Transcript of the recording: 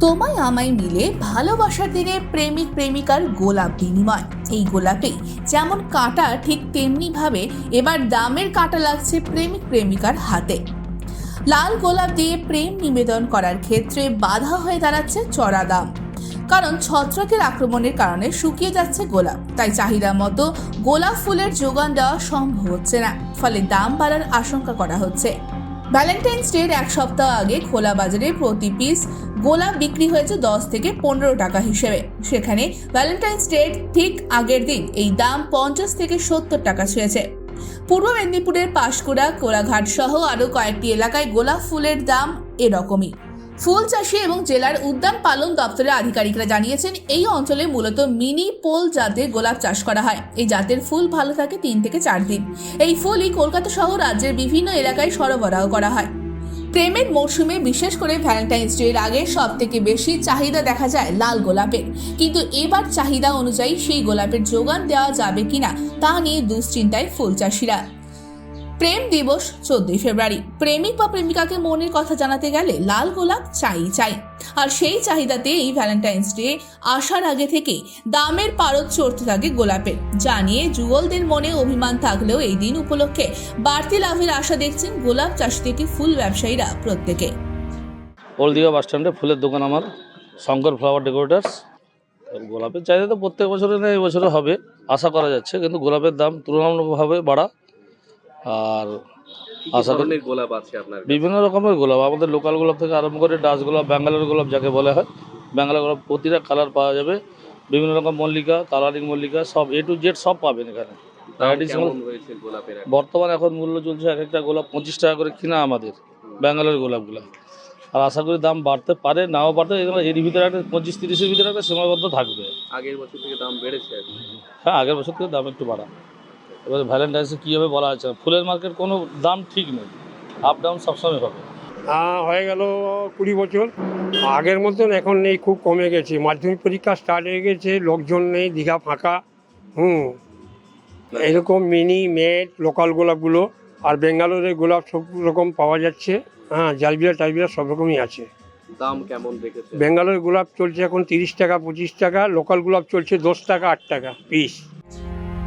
তোমায় আমায় মিলে ভালোবাসার দিনে প্রেমিক প্রেমিকার গোলাপ বিনিময়। এই গোলাপে যেমন কাঁটা, ঠিক তেমনি ভাবে এবার দামের কাঁটা লাগছে প্রেমিক প্রেমিকার হাতে। লাল গোলাপ দিয়ে প্রেম নিবেদন করার ক্ষেত্রে বাধা হয়ে দাঁড়াচ্ছে চড়া দাম। কারণ ছত্রাকের আক্রমণের কারণে শুকিয়ে যাচ্ছে গোলাপ। তাই চাহিদা মতো গোলাপ ফুলের যোগান দেওয়া সম্ভব হচ্ছে না। ফলে দাম বাড়ার আশঙ্কা করা হচ্ছে। ভ্যালেন্টাইন্স ডের এক সপ্তাহ আগে খোলা বাজারে প্রতি পিস গোলাপ বিক্রি হয়েছে দশ থেকে পনেরো টাকা হিসেবে। সেখানে ভ্যালেন্টাইন্স ডের ঠিক আগের দিন এই দাম পঞ্চাশ থেকে সত্তর টাকা ছুঁয়েছে পূর্ব মেদিনীপুরের পাশকুড়া, কোলাঘাট সহ আরও কয়েকটি এলাকায় গোলাপ ফুলের দাম এরকমই। ফুল চাষি এবং জেলার উদ্যান পালন দপ্তরের আধিকারিকরা জানিয়েছেন, এই অঞ্চলে মূলত মিনি পোল জাতের গোলাপ চাষ করা হয়। এই জাতের ফুল ভালো থাকে তিন থেকে চার দিন। এই ফুলই কলকাতা সহ রাজ্যের বিভিন্ন এলাকায় সরবরাহ করা হয়। প্রেমের মরশুমে বিশেষ করে ভ্যালেন্টাইন্স ডের আগে সব থেকে বেশি চাহিদা দেখা যায় লাল গোলাপের। কিন্তু এবার চাহিদা অনুযায়ী সেই গোলাপের যোগান দেওয়া যাবে কিনা তা নিয়ে দুশ্চিন্তায় ফুল চাষিরা। প্রেম দিবস চোদ্দই ফেব্রুয়ারি। প্রেমিক বা প্রেমিকাকে মনের কথা জানাতে গেলে লাল গোলাপ চাই চাই। আর সেই চাহিদাতে এই ভ্যালেন্টাইন্স ডে আসার আগে থেকে দামের পারদ চড়তে থাকে গোলাপের জানিয়ে যুগলদের মনে অভিমান থাকলেও এই দিন উপলক্ষে বাড়তি লাভের আশা দেখছেন গোলাপ চাষি থেকে ফুল ব্যবসায়ীরা প্রত্যেকে। হলদিয়া বাস স্ট্যান্ডে ফুলের দোকান আমার, শঙ্কর ফ্লাওয়ার ডেকোরেটার্স গোলাপের চাহিদা তো প্রত্যেক বছরে না, এই বছরে হবে, আশা করা যাচ্ছে, কিন্তু গোলাপের দাম তুলনামূলকভাবে বাড়া। আর আশা করি- গোলাপ আছে আপনার বিভিন্ন রকমের গোলাপ। আমাদের লোকাল গোলাপ থেকে আরম্ভ করে ডাস গোলাপ ব্যাঙ্গালোর গোলাপ যাকে বলা হয় ব্যাঙ্গালোর গোলাপ প্রতিটা কালার পাওয়া যাবে। বিভিন্ন রকম মল্লিকা কালারিং মল্লিকা সব এ টু জেড সব পাবেন এখানে? বর্তমান এখন মূল্য চলছে এক একটা গোলাপ পঁচিশ টাকা করে কিনা আমাদের ব্যাঙ্গালোর গোলাপগুলো। আর আশা করি দাম বাড়তে পারে নাও বাড়তে এর ভিতরে একটা পঁচিশ তিরিশের ভিতরে একটা সীমাবদ্ধ থাকবে। আগের বছর থেকে দাম বেড়েছে। হ্যাঁ আগের বছর থেকে দাম একটু বাড়া। এবার ভ্যালেন্টাইন্সে কী হবে বলা যাচ্ছে না ফুলের মার্কেট কোনো দাম ঠিক নেই। আপ ডাউন সবসময় হবে। হ্যাঁ হয়ে গেল কুড়ি বছর। আগের মতন এখন নেই খুব কমে গেছে। মাধ্যমিক পরীক্ষা স্টার্ট হয়ে গেছে লোকজন নেই দীঘা ফাঁকা। হুম। এরকম মিনি মেট লোকাল গোলাপগুলো আর বেঙ্গালোরের গোলাপ সব রকম পাওয়া যাচ্ছে। হ্যাঁ জালবিয়া টালবিয়া সব রকমই আছে। দাম কেমন রেখেছে বেঙ্গালোরের গোলাপ চলছে এখন তিরিশ টাকা পঁচিশ টাকা। লোকাল গোলাপ চলছে দশ টাকা আট টাকা piece